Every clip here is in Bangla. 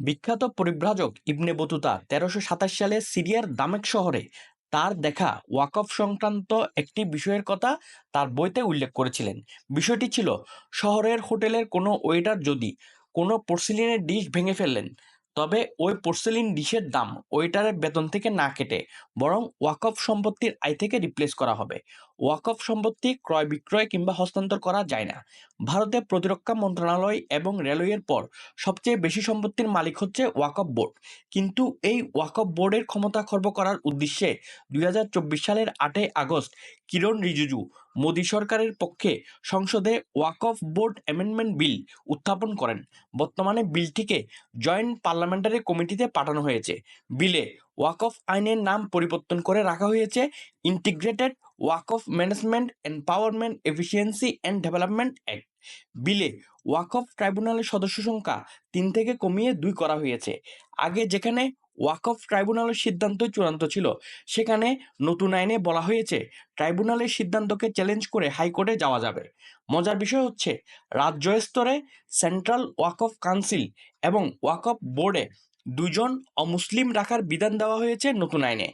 বিখ্যাত পরিব্রাজক ইবনে বতুতা তেরোশো সাতাশ সালে সিরিয়ার দামেক শহরে তার দেখা ওয়াকফ সংক্রান্ত একটি বিষয়ের কথা তার বইতে উল্লেখ করেছিলেন। বিষয়টি ছিল, শহরের হোটেলের কোনো ওয়েটার যদি কোনো পোর্সিলিনের ডিশ ভেঙে ফেললেন, তবে ওই পোর্সেলিন ডিশের দাম ওয়েটারের বেতন থেকে না কেটে বরং ওয়াকফ সম্পত্তির আয় থেকে রিপ্লেস করা হবে। ওয়াকফ সম্পত্তি ক্রয় বিক্রয় কিংবা হস্তান্তর করা যায় না। ভারতের প্রতিরক্ষা মন্ত্রণালয় এবং রেলওয়ের পর সবচেয়ে বেশি সম্পত্তির মালিক হচ্ছে ওয়াকফ বোর্ড। কিন্তু এই ওয়াকফ বোর্ডের ক্ষমতা খর্ব করার উদ্দেশ্যে দুই হাজার চব্বিশ সালের আটই আগস্ট কিরণ রিজিজু, মোদী সরকারের পক্ষে সংসদে ওয়াকফ বোর্ড অ্যামেন্ডমেন্ট বিল উত্থাপন করেন। বর্তমানে বিলটিকে জয়েন্ট পার্লামেন্টারি কমিটিতে পাঠানো হয়েছে। বিলে ওয়াকফ আইনের নাম পরিবর্তন করে রাখা হয়েছে। Integrated waqf management empowerment efficiency and development act বিলে ওয়াকফ ট্রাইব্যুনালের সদস্য সংখ্যা তিন থেকে কমিয়ে দুই করা হয়েছে। আগে যেখানে ওয়াকফ ট্রাইব্যুনালের সিদ্ধান্ত চূড়ান্ত ছিল, সেখানে নতুন আইনে বলা হয়েছে ট্রাইব্যুনালের সিদ্ধান্তকে চ্যালেঞ্জ করে হাইকোর্টে যাওয়া যাবে। মজার বিষয় হচ্ছে, রাজ্য স্তরে সেন্ট্রাল ওয়াকফ কাউন্সিল এবং ওয়াকফ বোর্ডে দুজন অমুসলিম রাখার বিধান দেওয়া হয়েছে নতুন আইনে।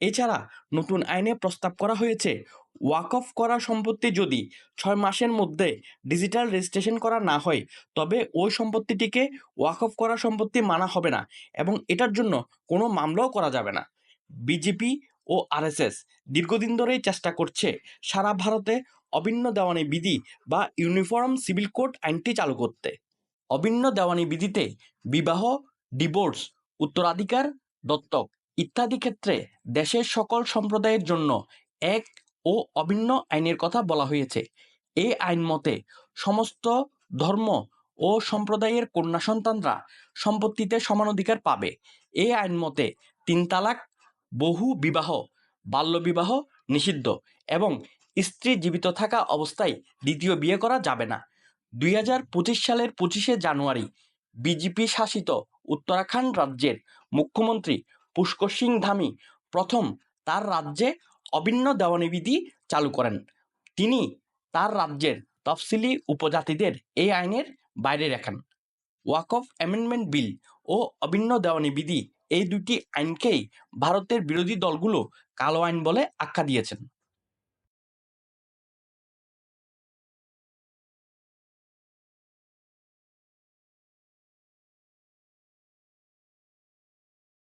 এছাড়া নতুন আইনে প্রস্তাব করা হয়েছে, ওয়াকফ করা সম্পত্তি যদি ছয় মাসের মধ্যে ডিজিটাল রেজিস্ট্রেশন করা না হয়, তবে ওই সম্পত্তিটিকে ওয়াকফ করা সম্পত্তি মানা হবে না এবং এটার জন্য কোনো মামলাও করা যাবে না। বিজেপি ও আরএসএস দীর্ঘদিন ধরেই চেষ্টা করছে সারা ভারতে অভিন্ন দেওয়ানি বিধি বা ইউনিফর্ম সিভিল কোড আইনটি চালু করতে। অভিন্ন দেওয়ানি বিধিতে বিবাহ ডিভোর্স উত্তরাধিকার, দত্তক ইত্যাদি ক্ষেত্রে দেশের সকল সম্প্রদায়ের জন্য এক ও অভিন্ন আইনের কথা বলা হয়েছে। এই আইন মতে সমস্ত ধর্ম ও সম্প্রদায়ের কন্যা সন্তানরা সম্পত্তিতে সমান অধিকার পাবে। এই আইন মতে তিন তালাক, বহু বিবাহ বাল্যবিবাহ নিষিদ্ধ এবং স্ত্রী জীবিত থাকা অবস্থায় দ্বিতীয় বিয়ে করা যাবে না। দুই হাজার পঁচিশ সালের পঁচিশে জানুয়ারি বিজেপি শাসিত উত্তরাখণ্ড রাজ্যের মুখ্যমন্ত্রী পুষ্কর সিং ধামি প্রথম তার রাজ্যে অভিন্ন দেওয়ানিবিধি চালু করেন। তিনি তার রাজ্যের তফসিলি উপজাতিদের এই আইনের বাইরে রাখেন। ওয়াকফ অ্যামেন্ডমেন্ট বিল ও অভিন্ন দেওয়ানিবিধি এই দুটি আইনকেই ভারতের বিরোধী দলগুলো কালো আইন বলে আখ্যা দিয়েছেন।